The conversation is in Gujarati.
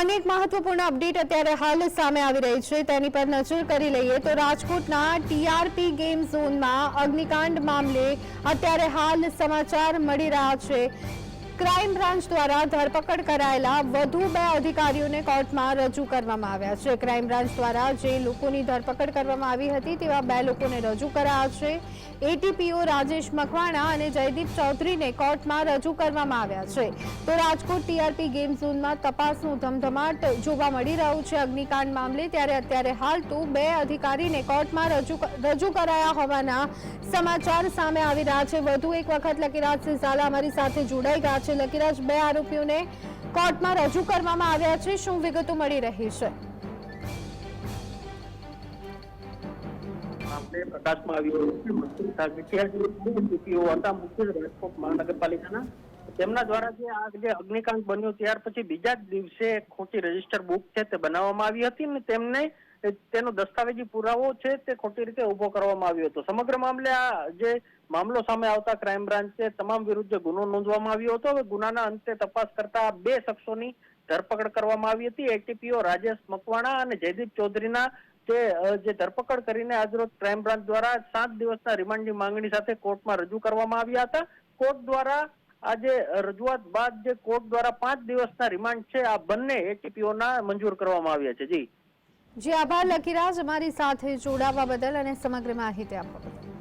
અનેક મહત્વપૂર્ણ અપડેટ અત્યારે હાલ સામે આવી રહી છે. તેની પર નજર કરી લઈએ તો રાજકોટના ટીઆરપી ગેમ ઝોનમાં અગ્નિકાંડ મામલે અત્યારે હાલ સમાચાર મળી રહ્યા છે. ક્રાઇમ બ્રાન્ચ દ્વારા ધરપકડ કરાયેલા વધુ બે અધિકારીઓને કોર્ટમાં રજૂ કરવામાં આવ્યા છે. ક્રાઇમ બ્રાન્ચ દ્વારા જે લોકોની ધરપકડ કરવામાં આવી હતી તેવા બે લોકોને રજૂ કરાયા છે. એટીપીઓ રાજેશ મકવાણા અને જયદીપ ચૌધરીને કોર્ટમાં રજૂ કરવામાં આવ્યા છે. તો રાજકોટ ટીઆરપી ગેમ ઝોનમાં તપાસનું ધમધમાટ જોવા મળી રહ્યું છે. અગ્નિકાંડ મામલે ત્યારે અત્યારે હાલ તો બે અધિકારીને કોર્ટમાં રજૂ રજૂ કરાયા હોવાના સમાચાર સામે આવી રહ્યા છે. વધુ એક વખત લકીરાજસિંહ ઝાલા અમારી સાથે જોડાઈ ગયા છે. લકીરાજ, બે આરોપીઓને કોર્ટમાં રજૂ કરવામાં આવ્યા છે. શું વિગતો મળી રહી છે? પ્રકાશમાં આવ્યો છે સાહેબ હતા મુખ્ય રાજકોટ મહાનગરપાલિકાના તેમના દ્વારા જે આ જે અગ્નિકાંડ બન્યો ત્યાર પછી બીજા જ દિવસે ખોટી રજિસ્ટર બુક છે તે બનાવવામાં આવી હતી અને તેમને તેનો દસ્તાવેજી પુરાવો છે તે ખોટી રીતે ઊભો કરવામાં આવ્યો હતો. સમગ્ર મામલે આ જે મામલો સામે આવતા ક્રાઇમ બ્રાન્ચે તમામ વિરુદ્ધ ગુનો નોંધવામાં આવ્યો હતો. હવે ગુનાના અંતે તપાસ કરતા બે શખ્સોની ધરપકડ કરવામાં આવી હતી. એટીપીઓ રાજેશ મકવાણા અને જયદીપ ચૌધરીના જે જે ધરપકડ કરીને આજરોજ ક્રાઇમ બ્રાન્ચ દ્વારા સાત દિવસના રિમાન્ડની માંગણી સાથે કોર્ટમાં રજૂ કરવામાં આવ્યા હતા. કોર્ટ દ્વારા આજે રજૂઆત બાદ જે કોર્ટ દ્વારા પાંચ દિવસના રિમાન્ડ છે, આ બંને એટીપીઓના મંજૂર કરવામાં આવ્યા છે. જી. જી, આભાર લકીરાજ અમારી સાથે જોડાવા બદલ અને સમગ્ર માહિતી આપવા બદલ.